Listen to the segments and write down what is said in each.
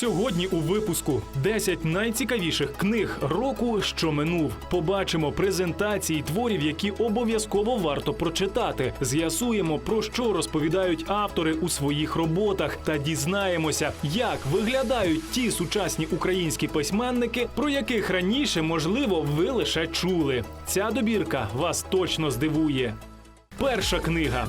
Сьогодні у випуску 10 найцікавіших книг року, що минув. Побачимо презентації творів, які обов'язково варто прочитати. З'ясуємо про що розповідають автори у своїх роботах, та дізнаємося, як виглядають ті сучасні українські письменники, про яких раніше, можливо, ви лише чули. Ця добірка вас точно здивує. Перша книга.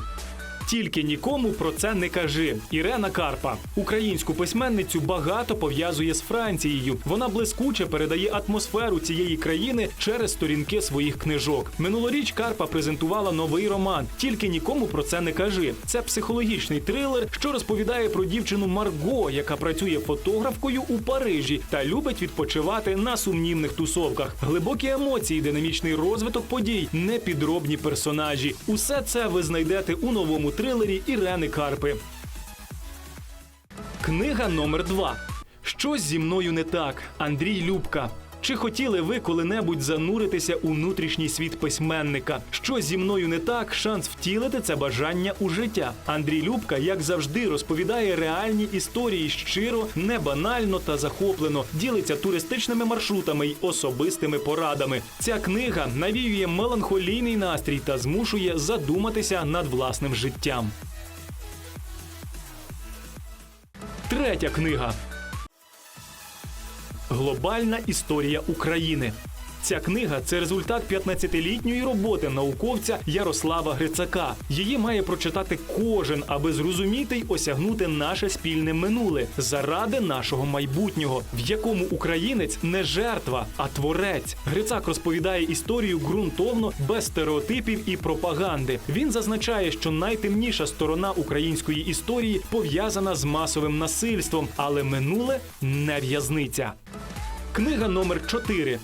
Тільки нікому про це не кажи. Ірена Карпа, українську письменницю, багато пов'язує з Францією. Вона блискуче передає атмосферу цієї країни через сторінки своїх книжок. Минулоріч Карпа презентувала новий роман. Тільки нікому про це не кажи. Це психологічний трилер, що розповідає про дівчину Марго, яка працює фотографкою у Парижі та любить відпочивати на сумнівних тусовках. Глибокі емоції, динамічний розвиток подій, непідробні персонажі. Усе це ви знайдете у новому трилері Ірени Карпи. Книга номер 2 Щось зі мною не так. Андрій Любка. Чи хотіли ви коли-небудь зануритися у внутрішній світ письменника? Що зі мною не так, шанс втілити це бажання у життя. Андрій Любка, як завжди, розповідає реальні історії щиро, не банально та захоплено, ділиться туристичними маршрутами й особистими порадами. Ця книга навіює меланхолійний настрій та змушує задуматися над власним життям. Третя книга Глобальна історія України. Ця книга це результат 15-літньої роботи науковця Ярослава Грицака. Її має прочитати кожен, аби зрозуміти й осягнути наше спільне минуле заради нашого майбутнього, в якому українець не жертва, а творець. Грицак розповідає історію ґрунтовно, без стереотипів і пропаганди. Він зазначає, що найтемніша сторона української історії пов'язана з масовим насильством, але минуле не в'язниця. Книга номер 4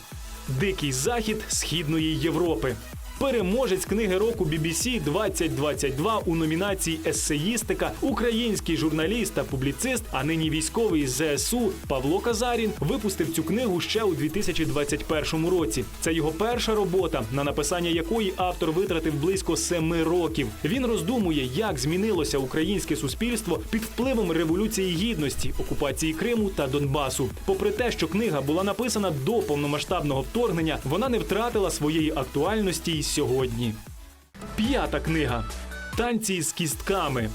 Дикий захід Східної Європи. Переможець книги року BBC 2022 у номінації Есеїстика, український журналіст та публіцист, а нині військовий з ЗСУ Павло Казарін випустив цю книгу ще у 2021 році. Це його перша робота, на написання якої автор витратив близько семи років. Він роздумує, як змінилося українське суспільство під впливом революції гідності, окупації Криму та Донбасу. Попри те, що книга була написана до повномасштабного вторгнення, вона не втратила своєї актуальності й сьогодні. П'ята книга Танці з кістками.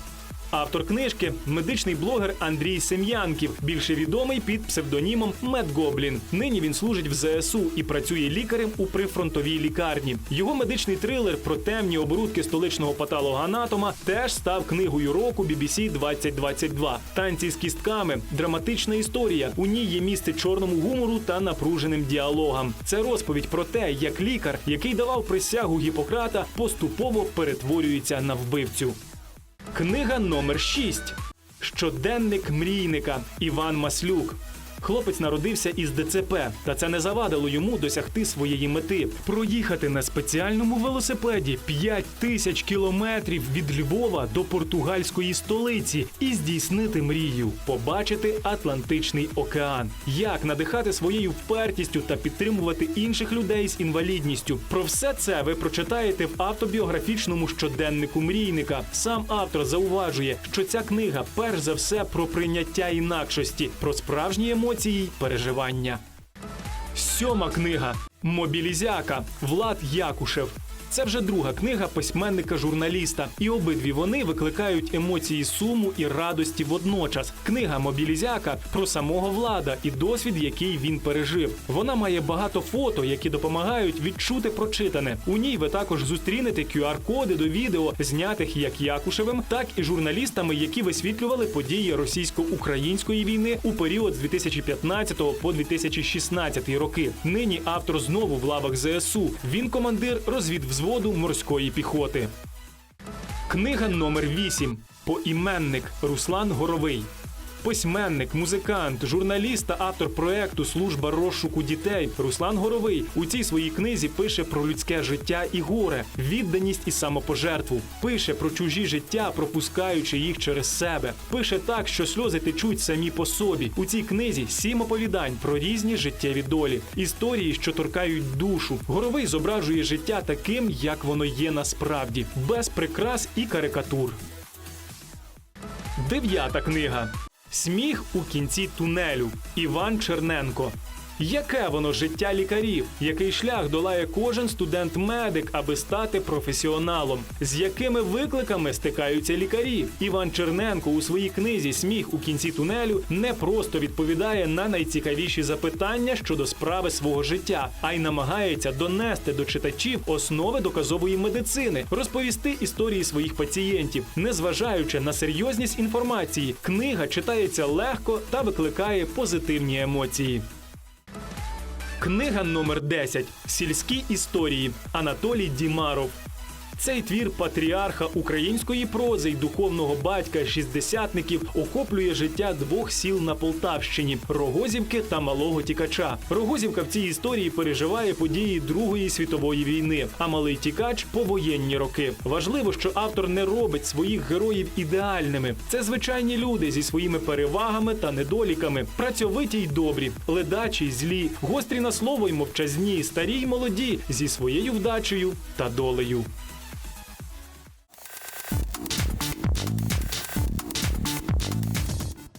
Автор книжки медичний блогер Андрій Сем'янків, більше відомий під псевдонімом Мед Гоблін. Нині він служить в ЗСУ і працює лікарем у прифронтовій лікарні. Його медичний трилер про темні оборудки столичного патологоанатома теж став книгою року BBC 2022. Танці з кістками драматична історія. У ній є місце чорному гумору та напруженим діалогам. Це розповідь про те, як лікар, який давав присягу Гіппократа, поступово перетворюється на вбивцю. Книга номер 6. Щоденник мрійника Іван Маслюк. Хлопець народився із ДЦП, та це не завадило йому досягти своєї мети проїхати на спеціальному велосипеді 5 тисяч кілометрів від Львова до португальської столиці і здійснити мрію побачити Атлантичний океан. Як надихати своєю впертістю та підтримувати інших людей з інвалідністю. Про все це ви прочитаєте в автобіографічному щоденнику мрійника. Сам автор зауважує, що ця книга перш за все про прийняття інакшості, про справжні емоції й переживання. Сьома книга Мобілізяка Влад Якушев. Це вже друга книга письменника-журналіста, і обидві вони викликають емоції суму і радості водночас. Книга Мобілізяка про самого влада і досвід, який він пережив. Вона має багато фото, які допомагають відчути прочитане. У ній ви також зустрінете QR-коди до відео, знятих як Якушевим, так і журналістами, які висвітлювали події російсько-української війни у період з 2015 по 2016 роки. Нині автор знову в лавах ЗСУ. Він командир розвідвзводу морської піхоти. Книга номер 8. Поіменник Руслан Горовий. Письменник, музикант, журналіст та автор проекту Служба розшуку дітей Руслан Горовий у цій своїй книзі пише про людське життя і горе, відданість і самопожертву. Пише про чужі життя, пропускаючи їх через себе. Пише так, що сльози течуть самі по собі. У цій книзі сім оповідань про різні життєві долі, історії, що торкають душу. Горовий зображує життя таким, як воно є насправді, без прикрас і карикатур. Дев'ята книга. Сміх у кінці тунелю. Іван Черненко. Яке воно життя лікарів? Який шлях долає кожен студент-медик, аби стати професіоналом? З якими викликами стикаються лікарі? Іван Черненко у своїй книзі Сміх у кінці тунелю не просто відповідає на найцікавіші запитання щодо справи свого життя, а й намагається донести до читачів основи доказової медицини, розповісти історії своїх пацієнтів, незважаючи на серйозність інформації. Книга читається легко та викликає позитивні емоції. Книга номер 10 Сільські історії Анатолій Дімаров. Цей твір патріарха української прози й духовного батька шістдесятників охоплює життя двох сіл на Полтавщині Рогозівки та Малого Тікача. Рогозівка в цій історії переживає події Другої світової війни, а малий тікач повоєнні роки. Важливо, що автор не робить своїх героїв ідеальними. Це звичайні люди зі своїми перевагами та недоліками, працьовиті й добрі, ледачі й злі, гострі на слово й мовчазні, старі й молоді зі своєю вдачею та долею.